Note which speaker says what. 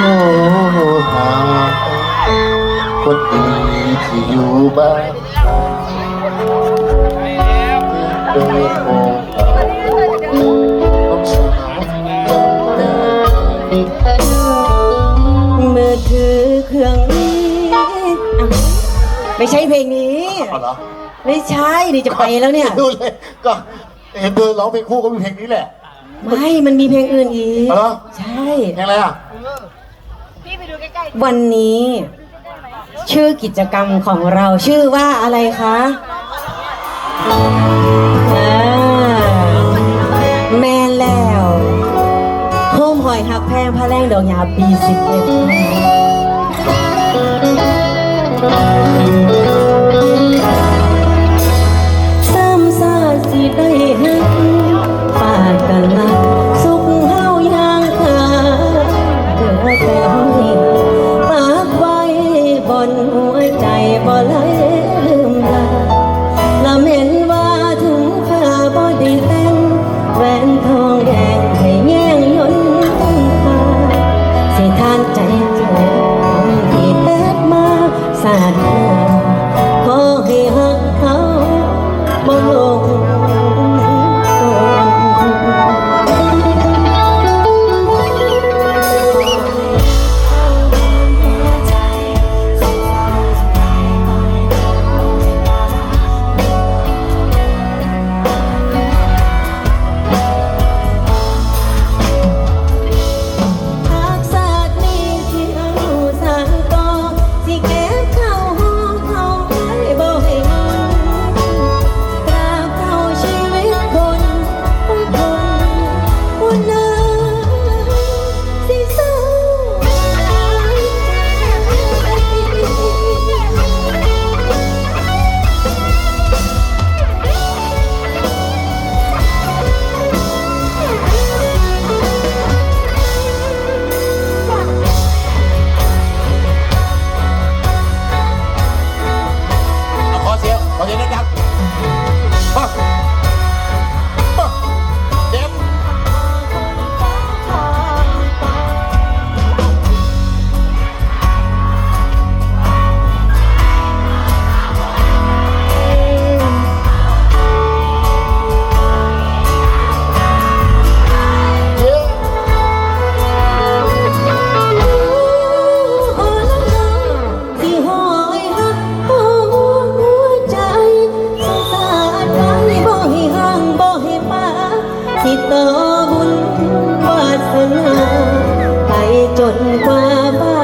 Speaker 1: หาคนดีที่อยู่บ้านโดยโคงต้องสาวจำได้
Speaker 2: มือถือเครื่องนี้อะไม่ใช่เพลงนี้
Speaker 1: เอาเหรอ
Speaker 2: ไม่ใช่นี่จะไปแล้วเนี่ย
Speaker 1: ดูเลยก็เห็นเธอร้องเพลงคู่ก็มีเพลงนี้แหละ
Speaker 2: ไม่ มันมีเพลงอื่นอีก
Speaker 1: เอาเหรอ
Speaker 2: ใช่
Speaker 1: เพลงอะไรอะ
Speaker 2: วันนี้ ชื่อกิจกรรมของเราชื่อว่าอะไรคะอ่แม่แล้วโฮมหอยหักแพงพระแรงดอกหยาปีสิบเอ็ด ส ดั นกว่าฟ้า